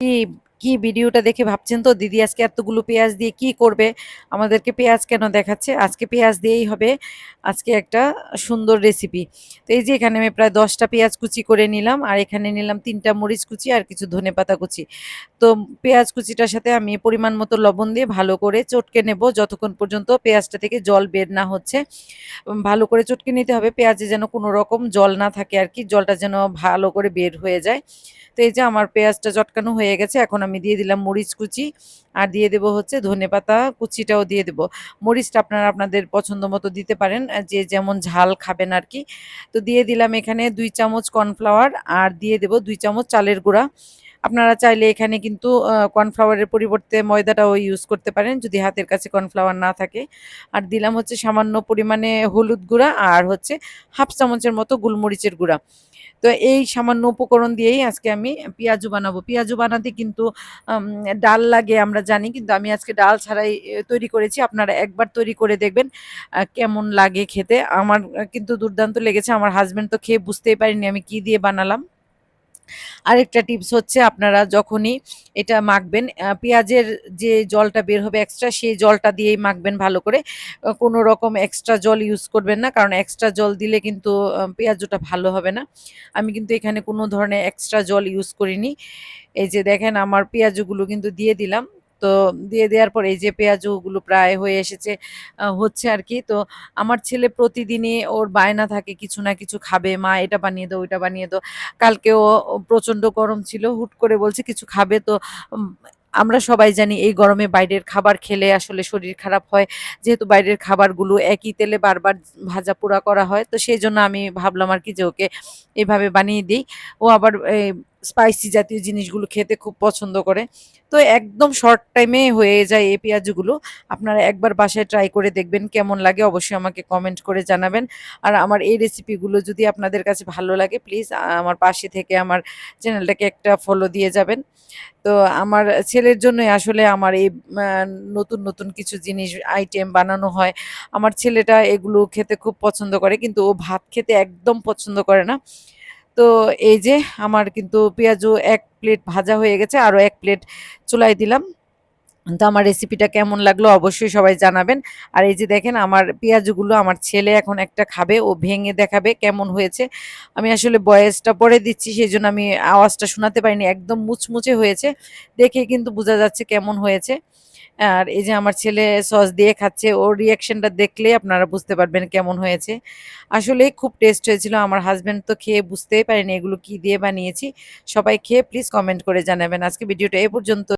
কি কি ভিডিওটা দেখে ভাবছেন তো? দিদি আজকে এতগুলো পেঁয়াজ দিয়ে কি করবে? আমাদেরকে পেঁয়াজ কেন দেখাচ্ছে? আজকে পেঁয়াজ দিয়েই হবে আজকে একটা সুন্দর রেসিপি তো এই যে এখানে আমি প্রায় দশটা পেঁয়াজ কুচি করে নিলাম, আর এখানে নিলাম তিনটা মরিচ কুচি আর কিছু ধনে পাতা কুচি। তো পেঁয়াজ কুচিটার সাথে আমি পরিমাণ মতো লবণ দিয়ে ভালো করে চটকে নেব যতক্ষণ পর্যন্ত পেঁয়াজটা থেকে জল বের না হচ্ছে। ভালো করে চটকে নিতে হবে, পেঁয়াজে যেন কোনো রকম জল না থাকে আর কি, জলটা যেন ভালো করে বের হয়ে যায়। তো এই যে আমার পেঁয়াজটা চটকানো হয়ে গেছে, এখন দিয়ে দিলাম মরিচ কুচি। আর দিয়ে দেব হচ্ছে ধনেপাতা কুচিটাও দিয়ে দেব। মরিচটা আপনারা আপনাদের পছন্দ মতো দিতে পারেন যে যেমন ঝাল খাবেন আর কি। তো দিয়ে দিলাম এখানে দুই চামচ কর্নফ্লাওয়ার আর দিয়ে দেব দুই চামচ চালের গুঁড়া। আপনারা চাইলে এখানে কিন্তু কর্নফ্লাওয়ারের পরিবর্তে ময়দাটাও ইউজ করতে পারেন যদি হাতের কাছে কর্নফ্লাওয়ার না থাকে। আর দিলাম হচ্ছে সামান্য পরিমাণে হলুদ গুঁড়া আর হচ্ছে হাফ চামচের মতো গোলমরিচের গুঁড়া। তো এই সামান্য উপকরণ দিয়েই আজকে আমি পেঁয়াজু বানাবো। পেঁয়াজু বানাতে কিন্তু ডাল লাগে আমরা জানি, কিন্তু আমি আজকে ডাল ছাড়াই তৈরি করেছি। আপনারা একবার তৈরি করে দেখবেন কেমন লাগে খেতে। আমার কিন্তু দুর্দান্ত লেগেছে। আমার হাজব্যান্ড তো খেয়ে বুঝতেই পারিনি আমি কি দিয়ে বানালাম। আরেকটা টিপস হচ্ছে আপনারা যখনই এটা মাখবেন পেঁয়াজের যে জলটা বের হবে এক্সট্রা সেই জলটা দিয়েই মাখবেন ভালো করে। কোনো রকম এক্সট্রা জল ইউজ করবেন না, কারণ এক্সট্রা জল দিলে কিন্তু পেঁয়াজটা ভালো হবে না। আমি কিন্তু এখানে কোনো ধরনের এক্সট্রা জল ইউজ করিনি। এই যে দেখেন আমার পেঁয়াজগুলো কিন্তু দিয়ে দিলাম। তো দিয়ে দেওয়ার পর এই যে পেঁয়াজুগুলো প্রায় হয়ে এসেছে হচ্ছে আর কি। তো আমার ছেলে প্রতিদিনই ওর বায়না থাকে, কিছু না কিছু খাবে, মা, এটা বানিয়ে দাও, ওইটা বানিয়ে দাও। কালকেও প্রচণ্ড গরম ছিল, হুট করে বলছে, কিছু খাবে? তো আমরা সবাই জানি এই গরমে বাইরের খাবার খেলে আসলে শরীর খারাপ হয়। যেহেতু বাইরের খাবারগুলো একই তেলে বারবার ভাজা পোড়া করা হয়, তো সেই জন্য আমি ভাবলাম আর কি যে ওকে এভাবে বানিয়ে দিই। ও আবার স্পাইসি জাতীয় জিনিসগুলো খেতে খুব পছন্দ করে। তো একদম শর্ট টাইমে হয়ে যায় এই পেঁয়াজগুলো। আপনারা একবার বাসায় ট্রাই করে দেখবেন কেমন লাগে, অবশ্যই আমাকে কমেন্ট করে জানাবেন। আর আমার এই রেসিপিগুলো যদি আপনাদের কাছে ভালো লাগে প্লিজ আমার পাশে থেকে আমার চ্যানেলটাকে একটা ফলো দিয়ে যাবেন। তো আমার ছেলের জন্যই আসলে আমার এই নতুন নতুন কিছু জিনিস আইটেম বানানো হয়। আমার ছেলেটা এগুলো খেতে খুব পছন্দ করে, কিন্তু ও ভাত খেতে একদম পছন্দ করে না। তো এই যে আমার কিন্তু পেঁয়াজু এক প্লেট ভাজা হয়ে গেছে, আরও এক প্লেট চুলাই দিলাম। তো আমার রেসিপিটা কেমন লাগল অবশ্যই সবাই জানাবেন। আর এই যে দেখেন, আমার পেঁয়াজগুলো আমার ছেলে এখন একটা খাবে, ও ভেঙে দেখাবে কেমন হয়েছে। আমি আসলে বয়েসটা পরে দিচ্ছি সেই জন্য আমি আওয়াজটা শোনাতে পারিনি, একদম মুচমুচে হয়েছে। দেখে কিন্তু বোঝা যাচ্ছে কেমন হয়েছে। আর এই যে আমার ছেলে সস দিয়ে খাচ্ছে, ওর রিয়াকশনটা দেখলে আপনারা বুঝতে পারবেন কেমন হয়েছে। আসলে খুব টেস্ট হয়েছিল, আমার হাজবেন্ড তো খেয়ে বুঝতেই পারেনি এগুলো কি দিয়ে বানিয়েছি। সবাই খেয়ে প্লিজ কমেন্ট করে জানাবেন। আজকে ভিডিওটা এ পর্যন্ত